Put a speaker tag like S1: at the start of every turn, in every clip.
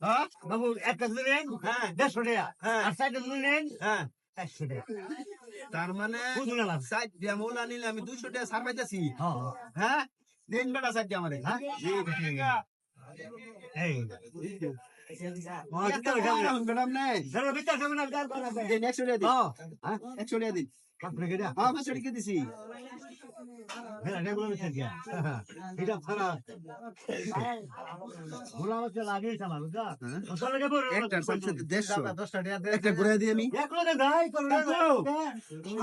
S1: হ্যাঁ
S2: বাবু একটা দিলেন
S1: হ্যাঁ।
S2: দেড়শো টাকা।
S1: হ্যাঁ।
S2: আর সাইডে দিলেন একশো টাকা।
S1: তার মানে সাইড নিলে আমি দুইশো টাকা সার পাইতেছি।
S2: হ্যাঁ?
S1: দিন বেটা সাইড
S2: হ্যাঁ?
S1: দিন একশো টাকা দিছি।
S2: রেগুলার বিচার এটা ফারা ভোলা হচ্ছে লাগিয়ে চালা বুঝা ওসব লাগে বড়
S1: একটা পাঁচশো দেড়শো।
S2: দশটা টাকা
S1: একটা ঘুরে দিয়ে আমি।
S2: এক লোকে গাই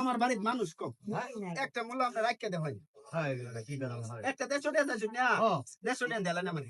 S1: আমার বাড়ির মানুষ কম। একটা মূল্য আমরা রাখিয়ে দেওয়া হয়।
S2: হ্যাঁ কি করা
S1: একটা দেড়শো টাকা না
S2: ও
S1: দেড়শো টাকা দিলাম না মানে।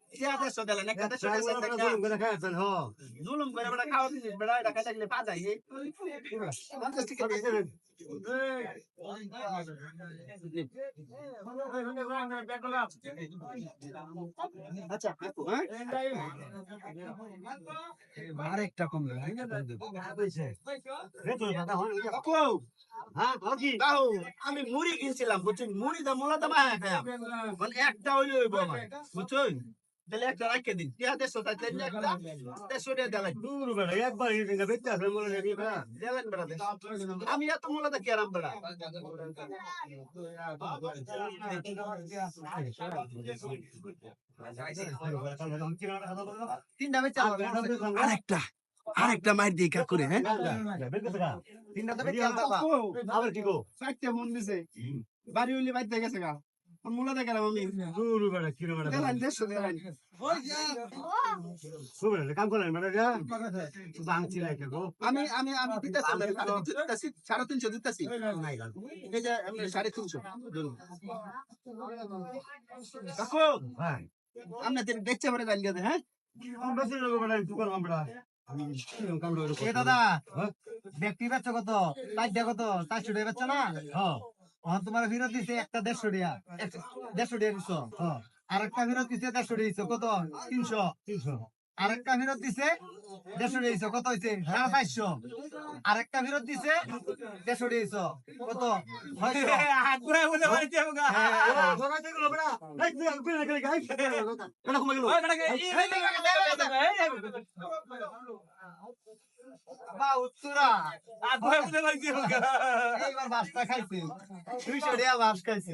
S2: রে
S1: ইয়া। আচ্ছা হ্যাঁ? আরেকটা কম
S2: হয় হ্যাঁ
S1: আমি মুড়ি কিনছিলাম বুঝছেন? মুড়ি দাম মোলা দাম একটা হইলে হইব বুঝছেন? একটা রাখে দিন তাই একটা
S2: দূর বেড়া একবার মনে নেই বেড়া
S1: বেড়া। আমি এত বেড়া তিনটা বেচা আরেকটা আরেকটা মাইর দিয়ে কাক করে হ্যাঁ তিনটা তো বেচা
S2: আবার কি গো
S1: চারটে মন দিছে বাড়ি হইলে বাইতে গেছে গা মোলা দা কেরাম আমি
S2: দূর বেড়া কি বেড়া
S1: দেলান
S2: সুবেড়া কাম করেন বেড়া যা। বাংছি লাগে গো।
S1: আমি আমি আমি দিতেছি দিতেছি সাড়ে তিনশো দিতেছি। এই যে আমি সাড়ে তিনশো। কাকু
S2: হ্যাঁ
S1: আপনাদের দেখতে পারে জানি গেছে হ্যাঁ?
S2: লোক বেড়া আমরা করে
S3: দাদা ব্যক্তি বেচছ কত? চারটা কত? চারশো টাকা বেচছ না?
S2: হ্যাঁ।
S3: এখন তোমার ফেরত দিছে একটা দেড়শো টিয়া দেড়শো টিয়া দিছো
S2: হ্যাঁ।
S3: আর একটা ফেরত দিছে দেড়শো টিয়া দিছো, কত? তিনশো।
S2: তিনশো।
S3: আর একটা ফেরত দিছে দেড়শো দিছো কত হয়েছে সাড়ে চারশো আর একটা ফেরত দিছে দেড়শো দিছো কত হ্যাঁ। এইবার বাসটা খাইছে দুইশো টাকা বাস খাইছে